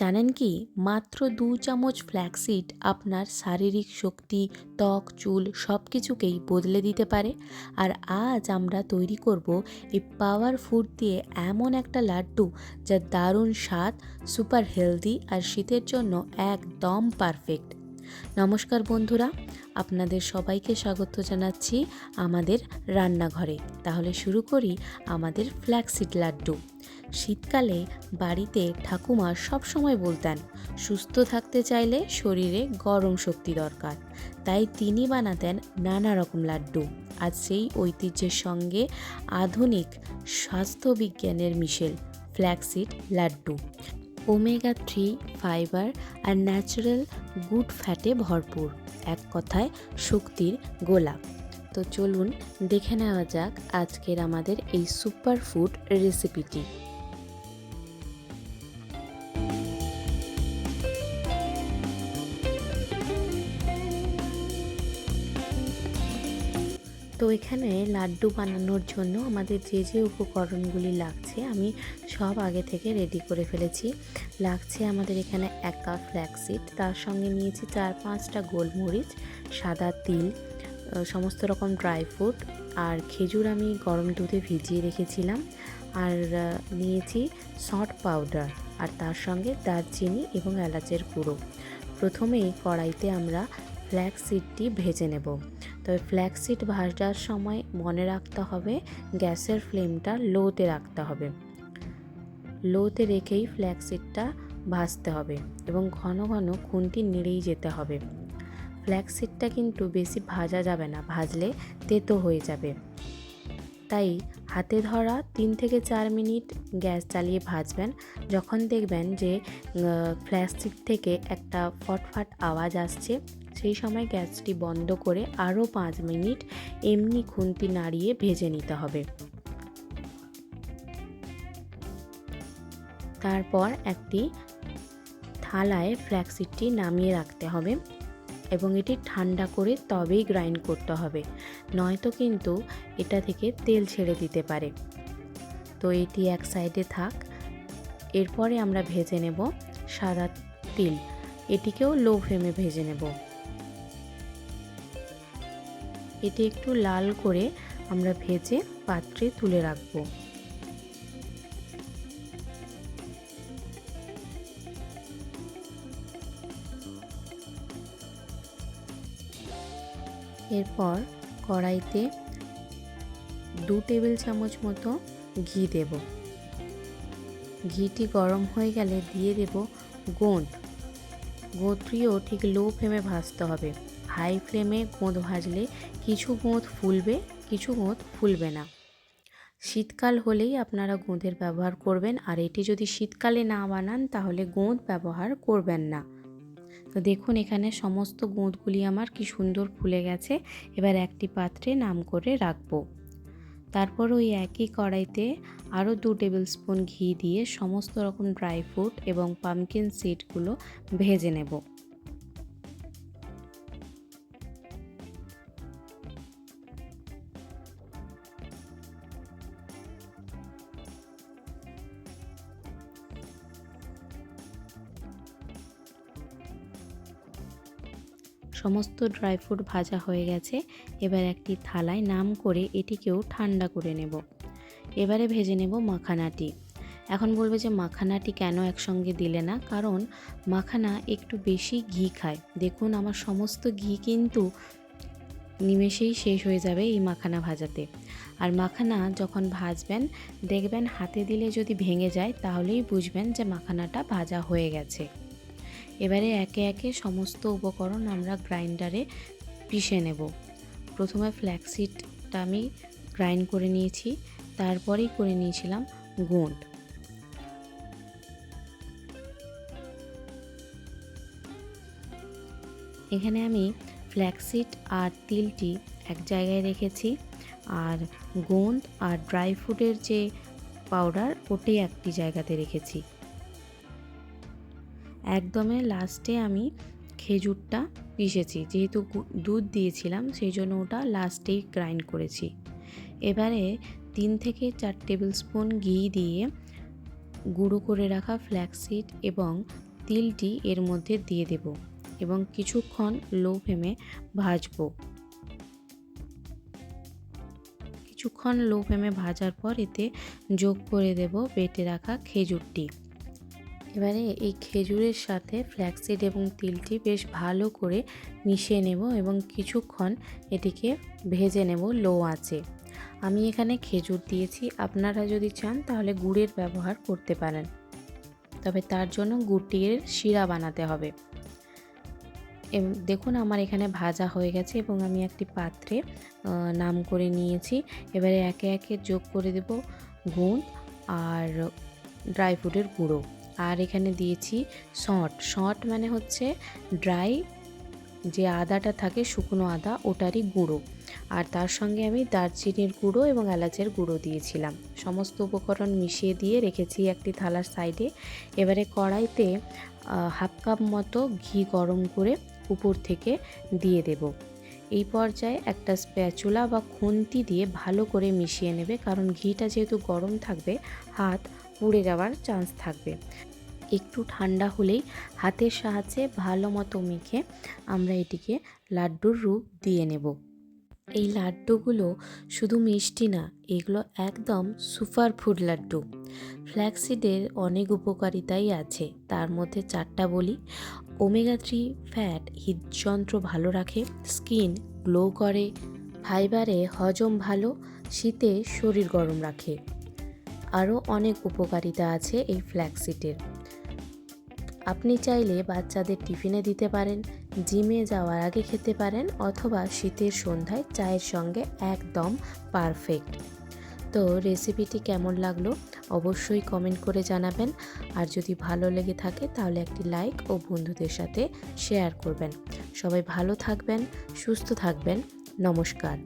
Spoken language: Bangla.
জানেন কি? মাত্র দু চামচ ফ্ল্যাক্সিড আপনার শারীরিক শক্তি, ত্বক, চুল সব কিছুকেই বদলে দিতে পারে। আর আজ আমরা তৈরি করব এই পাওয়ার ফুড দিয়ে এমন একটা লাড্ডু যা দারুণ স্বাদ সুপার হেলদি আর শীতের জন্য একদম পারফেক্ট নমস্কার বন্ধুরা, আপনাদের সবাইকে স্বাগত জানাচ্ছি আমাদের রান্নাঘরে। তাহলে শুরু করি আমাদের ফ্ল্যাক্সিড লাড্ডু। শীতকালে বাড়িতে ঠাকুমা সবসময় বলতেন, সুস্থ থাকতে চাইলে শরীরে গরম শক্তি দরকার। তাই তিনি বানাতেন নানা রকম লাড্ডু। আজ সেই ঐতিহ্যের সঙ্গে আধুনিক স্বাস্থ্যবিজ্ঞানের মিশেল, flaxseed laddoo. Omega three fibre আর ন্যাচারাল গুড ফ্যাটে ভরপুর, এক কথায় শক্তির গোলাপ তো চলুন দেখে নেওয়া যাক আজকের আমাদের এই সুপার ফুড রেসিপিটি। তো এখানে লাড্ডু বানানোর জন্য আমাদের যে যে উপকরণগুলি লাগছে আমি সব আগে থেকে রেডি করে ফেলেছি। লাগছে আমাদের এখানে এক কাপ ফ্ল্যাক্সিড তার সঙ্গে নিয়েছি চার, পাঁচটা গোলমরিচ, সাদা তিল সমস্ত রকম ড্রাই ফ্রুট আর খেজুর আমি গরম দুধে ভিজিয়ে রেখেছিলাম। আর নিয়েছি সল্ট পাউডার আর তার সঙ্গে দারচিনি এবং এলাচের গুঁড়ো। প্রথমেই কড়াইতে আমরা ফ্ল্যাক্সিডটি ভেজে নেব। তবে ফ্ল্যাক্সিড ভাজার সময় মনে রাখতে হবে, গ্যাসের ফ্লেমটা লোতে রাখতে হবে। লোতে রেখেই ফ্ল্যাক্সিডটা ভাজতে হবে এবং ঘন ঘন খুন্তি নেড়েই যেতে হবে। ফ্ল্যাক্সিডটা কিন্তু বেশি ভাজা যাবে না, ভাজলে তেতো হয়ে যাবে। তাই হাতে ধরা তিন থেকে চার মিনিট গ্যাস চালিয়ে ভাজবেন। যখন দেখবেন যে ফ্ল্যাক্সিড থেকে একটা ফটফট আওয়াজ আসছে, সেই সময় গ্যাসটি বন্ধ করে আরও পাঁচ মিনিট এমনি খুন্তি নাড়িয়ে ভেজে নিতে হবে। তারপর একটি থালায় ফ্ল্যাক্সিডটি নামিয়ে রাখতে হবে। এবং এটি ঠান্ডা করে তবেই গ্রাইন্ড করতে হবে। নয়তো কিন্তু এটা থেকে তেল ছেড়ে দিতে পারে। তো এটি এক সাইডে থাক। এরপরে আমরা ভেজে নেব সাদা তিল। এটিকেও লো ফ্লেমে ভেজে নেব। এটি একটু লাল করে আমরা ভেজে পাত্রে তুলে রাখব। এরপর কড়াইতে দু টেবিল চামচ মতো ঘি দেব। ঘিটি গরম হয়ে গেলে দিয়ে দেব গোঁদ। গোঁদটিও ঠিক লো ফ্লেমে ভাজতে হবে। হাই ফ্লেমে গোঁদ ভাজলে কিছু গোঁদ ফুলবে, কিছু গোঁদ ফুলবে না। শীতকাল হলেই আপনারা গোঁদের ব্যবহার করবেন, আর এটি যদি শীতকালে না বানান তাহলে গোঁদ ব্যবহার করবেন না। তো দেখুন এখানে সমস্ত গোঁদগুলি আমার কি সুন্দর ফুলে গেছে। এবার একটি পাত্রে নাম করে রাখব। তারপর ওই একই কড়াইতে আরও দু টেবিল স্পুন ঘি দিয়ে সমস্ত রকম ড্রাই ফ্রুট এবং পামকিন সিডগুলো ভেজে নেব। সমস্ত ড্রাই ফ্রুট ভাজা হয়ে গেছে। এবার একটি থালায় নাম করে এটিকেও ঠান্ডা করে নেব। এবারে ভেজে নেব মাখানাটি। এখন বলবে যে মাখানাটি কেন একসঙ্গে দিলে না? কারণ মাখানা একটু বেশি ঘি খায়। দেখুন আমার সমস্ত ঘি কিন্তু নিমেষেই শেষ হয়ে যাবে এই মাখানা ভাজাতে। আর মাখানা যখন ভাজবেন, দেখবেন হাতে দিলে যদি ভেঙে যায়, তাহলেই বুঝবেন যে মাখানাটা ভাজা হয়ে গেছে। এবারে একে একে সমস্ত উপকরণ আমরা গ্রাইন্ডারে পিষে নেব। প্রথমে ফ্ল্যাক্সিডটা আমি গ্রাইন্ড করে নিয়েছি, তারপরেই করে নিয়েছিলাম গোঁদ এখানে আমি ফ্ল্যাক্সিড আর তিলটি এক জায়গায় রেখেছি, আর গোঁদ আর ড্রাই ফ্রুটের যে পাউডার ওটি একটি জায়গাতে রেখেছি। একদমে লাস্টে আমি খেজুরটা পিষেছি, যেহেতু দুধ দিয়েছিলাম, সেই জন্য ওটা লাস্টেই গ্রাইন্ড করেছি। এবারে তিন থেকে চার টেবিল স্পুন ঘি দিয়ে গুঁড়ো করে রাখা ফ্ল্যাক্সিড এবং তিলটি এর মধ্যে দিয়ে দেব এবং কিছুক্ষণ লো ফ্লেমে ভাজবো। কিছুক্ষণ লো ফ্লেমে ভাজার পর এতে যোগ করে দেব বেটে রাখা খেজুরটি। এবারে এই খেজুরের সাথে ফ্ল্যাক্সিড এবং তিলটি বেশ ভালো করে মিশিয়ে নেব এবং কিছুক্ষণ এটিকে ভেজে নেব লো আঁচে। আমি এখানে খেজুর দিয়েছি, আপনারা যদি চান তাহলে গুড়ের ব্যবহার করতে পারেন। তবে তার জন্য গুড়টির শিরা বানাতে হবে। দেখুন আমার এখানে ভাজা হয়ে গেছে এবং আমি একটি পাত্রে নাম করে নিয়েছি। এবারে একে একে যোগ করে দেব গুড় আর ড্রাই ফ্রুটের গুঁড়ো। আর এখানে দিয়েছি শট শট মানে হচ্ছে ড্রাই, যে আদাটা থাকে শুকনো আদা, ওটারই গুঁড়ো। আর তার সঙ্গে আমি দারচিনির গুঁড়ো এবং এলাচের গুঁড়ো দিয়েছিলাম। সমস্ত উপকরণ মিশিয়ে দিয়ে রেখেছি একটি থালার সাইডে। এবারে কড়াইতে হাফ কাপ মতো ঘি গরম করে উপর থেকে দিয়ে দেব। এই পর্যায়ে একটা স্প্যাচুলা বা খুন্তি দিয়ে ভালো করে মিশিয়ে নেবে, কারণ ঘিটা যেহেতু গরম থাকবে, হাত পুড়ে যাওয়ার চান্স থাকবে। একটু ঠান্ডা হলেই হাতের সাহায্যে ভালো মতো মেখে আমরা এটিকে লাড্ডুর রূপ দিয়ে নেব। এই লাড্ডুগুলো শুধু মিষ্টি না, এগুলো একদম সুপার ফুড লাড্ডু। ফ্ল্যাক্সিডের অনেক উপকারিতাই আছে। তার মধ্যে চারটা বলি। ওমেগা থ্রি ফ্যাট হৃদযন্ত্র ভালো রাখে, স্কিন গ্লো করে, ফাইবারে হজম ভালো, শীতে শরীর গরম রাখে। আরও অনেক উপকারিতা আছে এই ফ্ল্যাক্সিডের। আপনি চাইলে বাচ্চাদের টিফিনে দিতে পারেন, জিমে যাওয়ার আগে খেতে পারেন অথবা শীতের সন্ধ্যায় চায়ের সঙ্গে একদম পারফেক্ট। তো রেসিপিটি কেমন লাগল অবশ্যই কমেন্ট করে জানাবেন। আর যদি ভালো লেগে থাকে তাহলে একটি লাইক ও বন্ধুদের সাথে শেয়ার করবেন। সবাই ভালো থাকবেন, সুস্থ থাকবেন। নমস্কার।